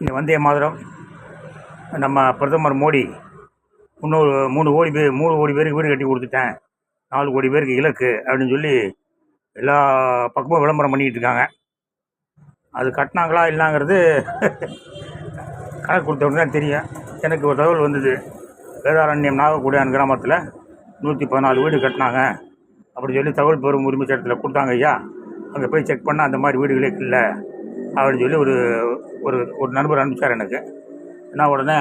இந்த வந்தே மாதிரம். நம்ம பிரதமர் மோடி இன்னொரு மூணு கோடி பேர் மூணு கோடி பேருக்கு வீடு கட்டி கொடுத்துட்டேன். நாலு கோடி பேருக்கு இலக்கு அப்படின்னு சொல்லி எல்லா பக்கமும் விளம்பரம் பண்ணிக்கிட்டு இருக்காங்க அது கட்டினாங்களா இல்லைங்கிறது கணக்கு கொடுத்தவங்க தான் தெரியும். எனக்கு ஒரு தகவல் வந்தது. வேதாரண்யம் நாகக்கூடியான் கிராமத்தில் நூற்றி பதினாலு வீடு கட்டினாங்க. அப்படி சொல்லி தகவல் பெறும் உரிமை சட்டத்தில் கொடுத்தாங்க ஐயா. அங்கே போய் செக் பண்ணால் அந்த மாதிரி வீடுகளே இல்லை. அப்படின்னு சொல்லி ஒரு ஒரு ஒரு நண்பர் அனுப்பிச்சார் எனக்கு. நான் உடனே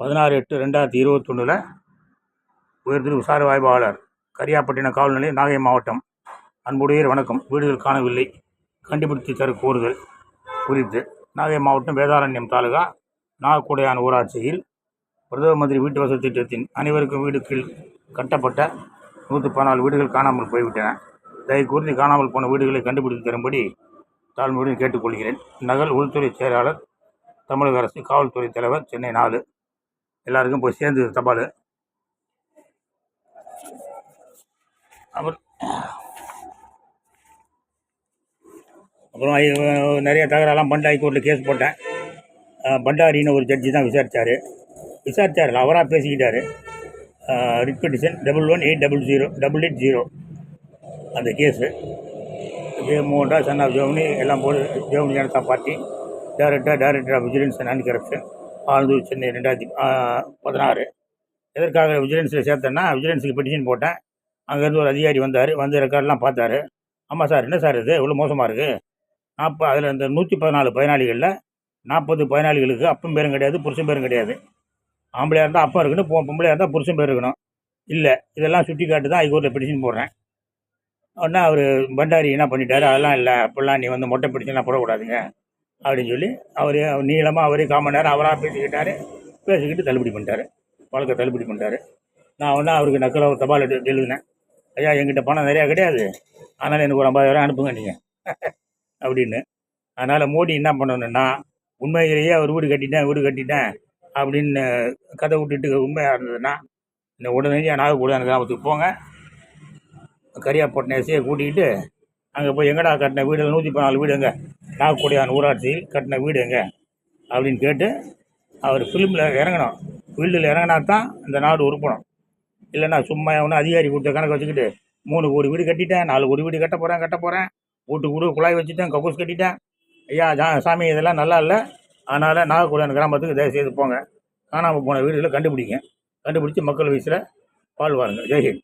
பதினாறு எட்டு ரெண்டாயிரத்தி இருபத்தொன்னில் உயர்திரு விசார வாய்ப்பாளர் கரியாப்பட்டினம் காவல் நிலையம் நாகை மாவட்டம். அன்புடையர் வணக்கம். வீடுகள் காணவில்லை. கண்டுபிடித்து தர கோருதல் குறித்து நாகை மாவட்டம் வேதாரண்யம் தாலுகா நாகக்குடையான் ஊராட்சியில் பிரதம மந்திரி வீட்டு வசதி திட்டத்தின் அனைவருக்கும் வீடு கீழ் கட்டப்பட்ட நூற்றி பதினாலு வீடுகள் காணாமல் போய்விட்டன. தயவு கூர்ந்து காணாமல் போன வீடுகளை கண்டுபிடித்து தரும்படி தாழ்மையுடன் கேட்டுக்கொள்கிறேன். நகல் உள்துறை செயலாளர் தமிழக அரசு காவல்துறை தலைவர் சென்னை நாலு. எல்லாருக்கும் போய் சேர்ந்து தபால். அப்புறம் அப்புறம் ஐ- நிறைய தகராறுலாம் பண்டா ஹைகோர்ட்டில் கேஸ் போட்டேன். பண்டாரின்னு ஒரு ஜட்ஜி தான் விசாரித்தார் விசாரித்தார் அவராக பேசிக்கிட்டார். Writ petition double one eight double zero double eight zero அந்த கேஸு. மோகன்டா சன் ஆஃப் ஜெர்மனி எல்லாம் போடு Germany Janata Party. Director director of vigilance and anti corruption Anandur Chennai ரெண்டாயிரத்தி பதினாறு. எதற்காக விஜிலன்ஸில் சேர்த்தேன்னா விஜிலன்ஸுக்கு பெட்டிஷன் போட்டேன். அங்கேருந்து ஒரு அதிகாரி வந்தார் வந்து ரெக்கார்ட்லாம் பார்த்தாரு. ஆமாம் சார் என்ன சார் இது? இவ்வளோ மோசமாக இருக்குது நாற்பது அதில் இந்த நூற்றி பதினாலு பயனாளிகளில் நாற்பது பயனாளிகளுக்கு அப்பன் பேரும் கிடையாது புருஷன் பேரும் கிடையாது. ஆம்பளையாக இருந்தால் அப்பா இருக்கணும் பொம்பளையாக இருந்தால் புருஷன் பேர் இருக்கணும். இல்லை இதெல்லாம் சுட்டி காட்டு தான் ஹைகோர்ட்டில் பெட்டிஷன் போடுறேன். உடனே அவர் பண்டாரி என்ன பண்ணிட்டாரு? அதெல்லாம் இல்லை அப்படிலாம் நீ வந்து மொட்டை பிடிச்செல்லாம் போடக்கூடாதுங்க அப்படின்னு சொல்லி அவர் நீளமாக அவரே காமன் நேரம் அவராக பேசிக்கிட்டாரு பேசிக்கிட்டு தள்ளுபடி பண்ணிட்டாரு வழக்கை தள்ளுபடி பண்ணிட்டாரு. நான் ஒன்றா அவருக்கு நக்கல ஒரு தபால் எடுத்து எழுதினேன். ஐயா என்கிட்ட பணம் நிறையா கிடையாது அதனால் எனக்கு ஒரு ஐம்பதாயிரம் அனுப்புங்க நீங்கள் அப்படின்னு. அதனால் மோடி என்ன பண்ணணுன்னா உண்மையிலேயே அவர் வீடு கட்டிட்டேன் வீடு கட்டிட்டேன் அப்படின்னு கதை விட்டுட்டு உண்மையாக இருந்ததுன்னா இந்த உடனடியாக நாகப்பூர் கிராமத்துக்கு போங்க. கரியாப்பட்டின எஸ்ஐயை கூட்டிக்கிட்டு அங்கே போய் எங்கடா கட்டின வீடு? நூற்றி பதினாலு வீடு எங்கே நாகக்குடியான் ஊராட்சியில் கட்டின வீடு எங்கே அப்படின்னு கேட்டு அவர் ஃபிலிமில் இறங்கணும். ஃபீல்டில் இறங்கினா தான் இந்த நாடு உருப்படும். இல்லைன்னா சும்மா ஒன்று அதிகாரி கொடுத்த கணக்கு வச்சுக்கிட்டு மூணு கோடி வீடு கட்டிட்டேன் நாலு கோடி வீடு கட்ட போகிறேன் கட்ட போகிறேன் வீட்டுக்கு வீடு குழாய் வச்சுட்டேன் கக்கூஸ் கட்டிட்டேன். ஐயா ஜா சாமி இதெல்லாம் நல்லா இல்லை. அதனால் நாகக்குடியான் கிராமத்துக்கு தயவு செய்து போங்க. காணாமல் போன வீடுகளை கண்டுபிடிங்க. கண்டுபிடிச்சி மக்கள் வயசில் வாழ்வாருங்க. ஜெய்ஹிந்த்